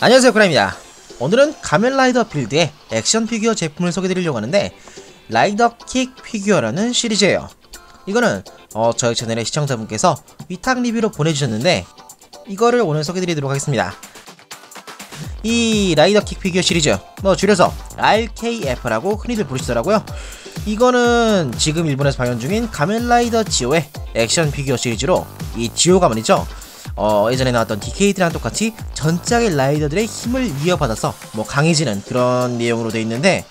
안녕하세요 쿠라입니다. 오늘은 가면라이더 빌드의 액션 피규어 제품을 소개드리려고 하는데 라이더킥 피규어라는 시리즈예요. 이거는 어, 저희 채널의 시청자분께서 위탁 리뷰로 보내주셨는데 이거를 오늘 소개드리도록 하겠습니다. 이 라이더킥 피규어 시리즈 뭐 줄여서 RKF라고 흔히들 부르시더라고요. 이거는 지금 일본에서 방영 중인 가면라이더 지오의 액션 피규어 시리즈로 이 지오가 말이죠 어, 예전에 나왔던 DKD랑 똑같이 전작의 라이더들의 힘을 이어받아서 뭐 강해지는 그런 내용으로 되어 있는데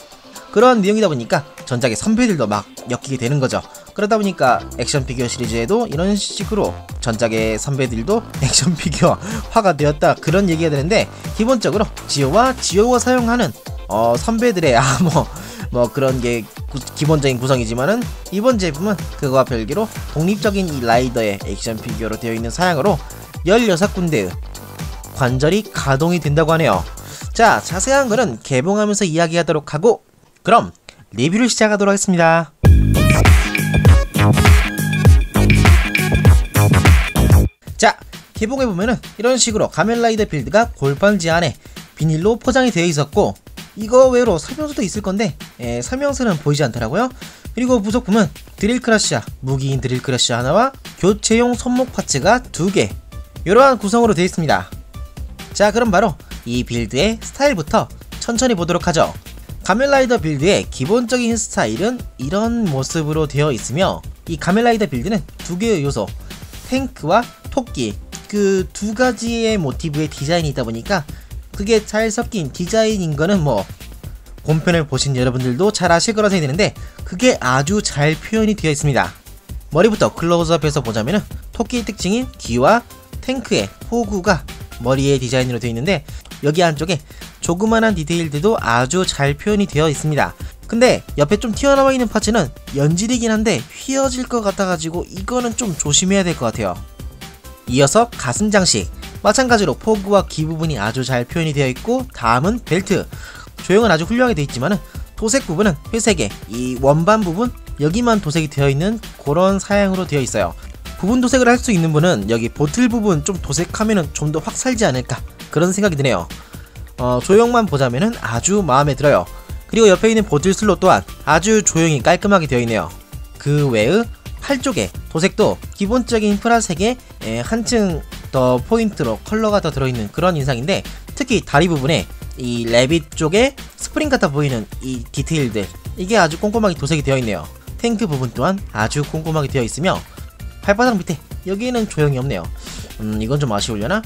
그런 내용이다 보니까 전작의 선배들도 막 엮이게 되는 거죠. 그러다 보니까 액션 피규어 시리즈에도 이런 식으로 전작의 선배들도 액션 피규어 화가 되었다 그런 얘기가 되는데 기본적으로 지오와 지오가 사용하는 어, 선배들의 아뭐뭐 그런 게 구, 기본적인 구성이지만은 이번 제품은 그거와 별개로 독립적인 이 라이더의 액션 피규어로 되어 있는 사양으로 16군데의 관절이 가동이 된다고 하네요. 자, 자세한 거는 개봉하면서 이야기하도록 하고 그럼 리뷰를 시작하도록 하겠습니다. 자, 개봉해보면은 이런 식으로 가면라이더 빌드가 골판지 안에 비닐로 포장이 되어 있었고 이거 외로 설명서도 있을 건데 에, 설명서는 보이지 않더라고요. 그리고 부속품은 드릴 크러쉬와 무기인 드릴 크러쉬 하나와 교체용 손목 파츠가 두 개. 이러한 구성으로 되어 있습니다. 자, 그럼 바로 이 빌드의 스타일부터 천천히 보도록 하죠. 가멜라이더 빌드의 기본적인 스타일은 이런 모습으로 되어 있으며 이 가멜라이더 빌드는 두 개의 요소 탱크와 토끼 그 두 가지의 모티브의 디자인이 있다 보니까 그게 잘 섞인 디자인인 거는 뭐 본편을 보신 여러분들도 잘 아실 거라 생각이 되는데 그게 아주 잘 표현이 되어 있습니다. 머리부터 클로즈업해서 보자면은 토끼의 특징인 귀와 탱크의 호구가 머리의 디자인으로 되어 있는데 여기 안쪽에 조그만한 디테일들도 아주 잘 표현이 되어 있습니다. 근데 옆에 좀 튀어나와 있는 파츠는 연질이긴 한데 휘어질 것 같아가지고 이거는 좀 조심해야 될 것 같아요. 이어서 가슴 장식 마찬가지로 포그와 귀 부분이 아주 잘 표현이 되어 있고 다음은 벨트 조형은 아주 훌륭하게 되어 있지만은 도색 부분은 회색에 이 원반 부분 여기만 도색이 되어 있는 그런 사양으로 되어 있어요. 부분 도색을 할 수 있는 분은 여기 보틀 부분 좀 도색하면은 좀더 확 살지 않을까 그런 생각이 드네요. 어, 조형만 보자면은 아주 마음에 들어요. 그리고 옆에 있는 보틀 슬롯 또한 아주 조용히 깔끔하게 되어 있네요. 그 외의 팔 쪽에 도색도 기본적인 프라색에 한층 더 포인트로 컬러가 더 들어있는 그런 인상인데 특히 다리 부분에 이 레빗 쪽에 스프링 같아 보이는 이 디테일들 이게 아주 꼼꼼하게 도색이 되어 있네요. 탱크 부분 또한 아주 꼼꼼하게 되어 있으며 발바닥 밑에 여기에는 조형이 없네요. 음 이건 좀 아쉬울려나?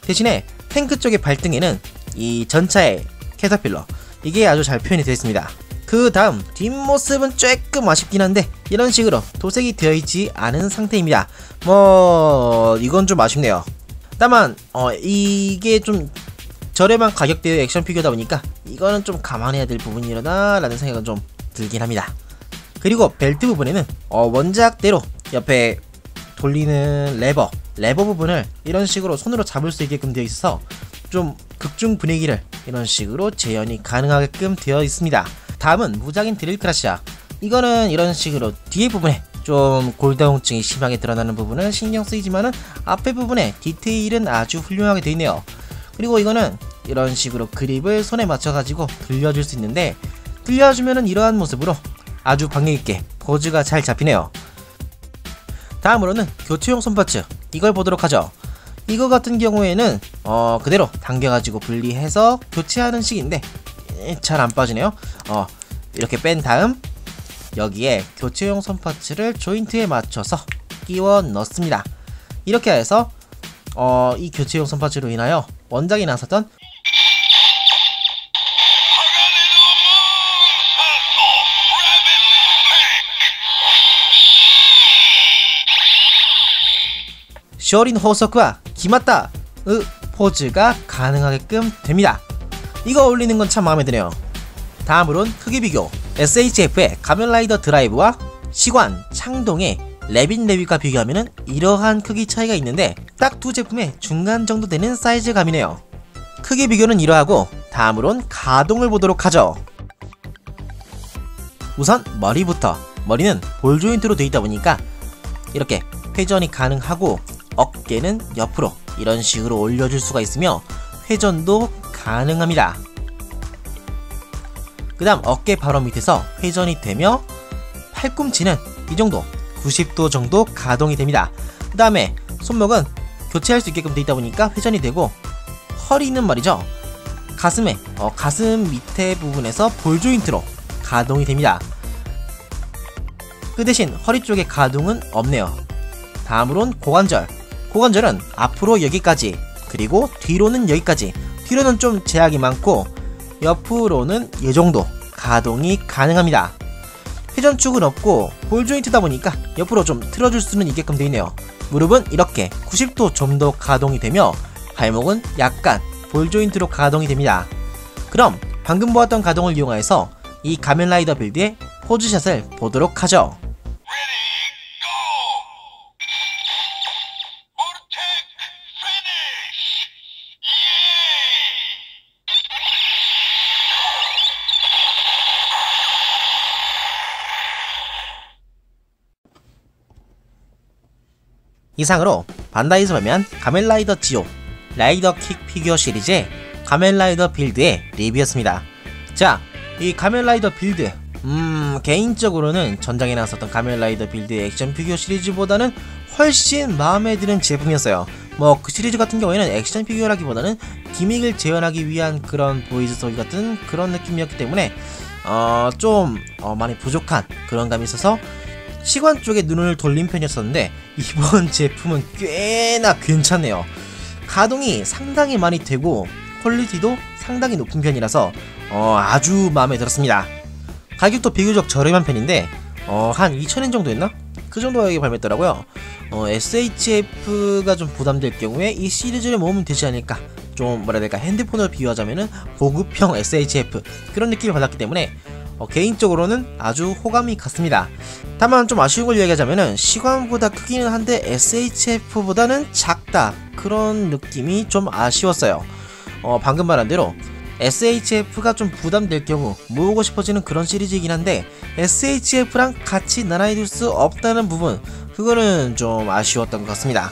대신에 탱크 쪽의 발등에는 이 전차의 캐터필러 이게 아주 잘 표현이 되어 있습니다. 그 다음 뒷모습은 조금 아쉽긴 한데 이런 식으로 도색이 되어 있지 않은 상태입니다. 뭐 이건 좀 아쉽네요. 다만 어 이게 좀 저렴한 가격대의 액션 피규어다 보니까 이거는 좀 감안해야 될 부분이라나 라는 생각은 좀 들긴 합니다. 그리고 벨트 부분에는 어 원작대로 옆에 돌리는 레버 레버 부분을 이런 식으로 손으로 잡을 수 있게끔 되어 있어서 좀 극중 분위기를 이런 식으로 재현이 가능하게끔 되어 있습니다. 다음은 무작인 드릴 크라시아 이거는 이런 식으로 뒤에 부분에 좀 골다공증이 심하게 드러나는 부분은 신경 쓰이지만은 앞에 부분에 디테일은 아주 훌륭하게 되어 있네요. 그리고 이거는 이런 식으로 그립을 손에 맞춰가지고 들려줄 수 있는데 들려주면은 이러한 모습으로 아주 방역있게 포즈가 잘 잡히네요. 다음으로는 교체용 손파츠 이걸 보도록 하죠. 이거 같은 경우에는 어 그대로 당겨가지고 분리해서 교체하는 식인데 잘 안 빠지네요. 어 이렇게 뺀 다음 여기에 교체용 손파츠를 조인트에 맞춰서 끼워 넣습니다. 이렇게 해서 어, 이 교체용 손파츠로 인하여 원작이 나섰던 쇼린 호석과 기마따의 포즈가 가능하게끔 됩니다. 이거 올리는 건 참 마음에 드네요. 다음으론 크기 비교 SHF의 가면라이더 드라이브와 시관, 창동의 레빈 레비과 비교하면 이러한 크기 차이가 있는데 딱 두 제품의 중간 정도 되는 사이즈감이네요. 크기 비교는 이러하고 다음으론 가동을 보도록 하죠. 우선 머리부터 머리는 볼 조인트로 되어 있다 보니까 이렇게 회전이 가능하고 어깨는 옆으로 이런 식으로 올려줄 수가 있으며 회전도 가능합니다. 그 다음 어깨 바로 밑에서 회전이 되며 팔꿈치는 이 정도 90도 정도 가동이 됩니다. 그 다음에 손목은 교체할 수 있게끔 되어 있다 보니까 회전이 되고 허리는 말이죠. 가슴에 어, 가슴 밑에 부분에서 볼 조인트로 가동이 됩니다. 그 대신 허리 쪽에 가동은 없네요. 다음으론 고관절. 고관절은 앞으로 여기까지 그리고 뒤로는 여기까지 뒤로는 좀 제약이 많고 옆으로는 이 정도 가동이 가능합니다. 회전축은 없고 볼 조인트다 보니까 옆으로 좀 틀어줄 수는 있게끔 되어 있네요. 무릎은 이렇게 90도 좀 더 가동이 되며 발목은 약간 볼 조인트로 가동이 됩니다. 그럼 방금 보았던 가동을 이용하여서 이 가면라이더 빌드의 포즈샷을 보도록 하죠. 이상으로 반다이에서 발매한 가멜라이더 지오 라이더 킥 피규어 시리즈의 가멜라이더 빌드의 리뷰였습니다. 자, 이 가멜라이더 빌드 음 개인적으로는 전장에 나왔었던 가멜라이더 빌드의 액션 피규어 시리즈보다는 훨씬 마음에 드는 제품이었어요. 뭐 그 시리즈 같은 경우에는 액션 피규어라기보다는 기믹을 재현하기 위한 그런 보이즈 소리 같은 그런 느낌이었기 때문에 어좀 어, 많이 부족한 그런 감이 있어서 시관 쪽에 눈을 돌린 편이었었는데 이번 제품은 꽤나 괜찮네요. 가동이 상당히 많이 되고 퀄리티도 상당히 높은 편이라서 어, 아주 마음에 들었습니다. 가격도 비교적 저렴한 편인데 어, 한 2,000엔 정도였나? 그 정도 가격에 발매했더라고요. 어, SHF가 좀 부담될 경우에 이 시리즈를 모으면 되지 않을까 좀 뭐라 해야 될까 핸드폰으로 비유하자면은 보급형 SHF 그런 느낌을 받았기 때문에 어, 개인적으로는 아주 호감이 갔습니다. 다만 좀 아쉬운 걸 이야기하자면은 시간보다 크기는 한데 SHF보다는 작다 그런 느낌이 좀 아쉬웠어요. 어, 방금 말한 대로 SHF가 좀 부담될 경우 모으고 싶어지는 그런 시리즈이긴 한데 SHF랑 같이 나란히 둘수 없다는 부분 그거는 좀 아쉬웠던 것 같습니다.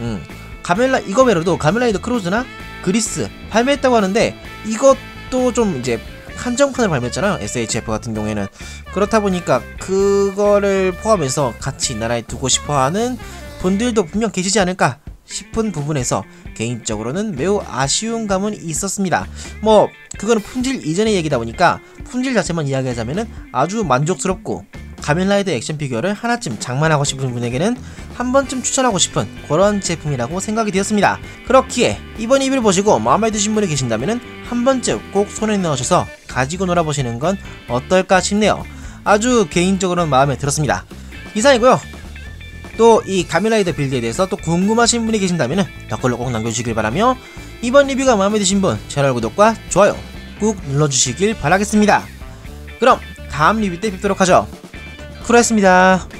음, 가멜라 이거 외로도 가멜라이더 크로즈나 그리스 발매했다고 하는데 이것도 좀 이제 한정판을 발매했잖아요. SHF 같은 경우에는 그렇다 보니까 그거를 포함해서 같이 나라에 두고 싶어하는 분들도 분명 계시지 않을까 싶은 부분에서 개인적으로는 매우 아쉬운 감은 있었습니다. 뭐 그거는 품질 이전의 얘기다 보니까 품질 자체만 이야기하자면은 아주 만족스럽고 가면라이더 액션 피규어를 하나쯤 장만하고 싶은 분에게는 한 번쯤 추천하고 싶은 그런 제품이라고 생각이 되었습니다. 그렇기에 이번 리뷰를 보시고 마음에 드신 분이 계신다면 한 번쯤 꼭 손에 넣으셔서 가지고 놀아보시는 건 어떨까 싶네요. 아주 개인적으로는 마음에 들었습니다. 이상이고요. 또 이 가면라이더 빌드에 대해서 또 궁금하신 분이 계신다면 댓글로 꼭 남겨주시길 바라며 이번 리뷰가 마음에 드신 분 채널 구독과 좋아요 꾹 눌러주시길 바라겠습니다. 그럼 다음 리뷰 때 뵙도록 하죠. 크로였습니다.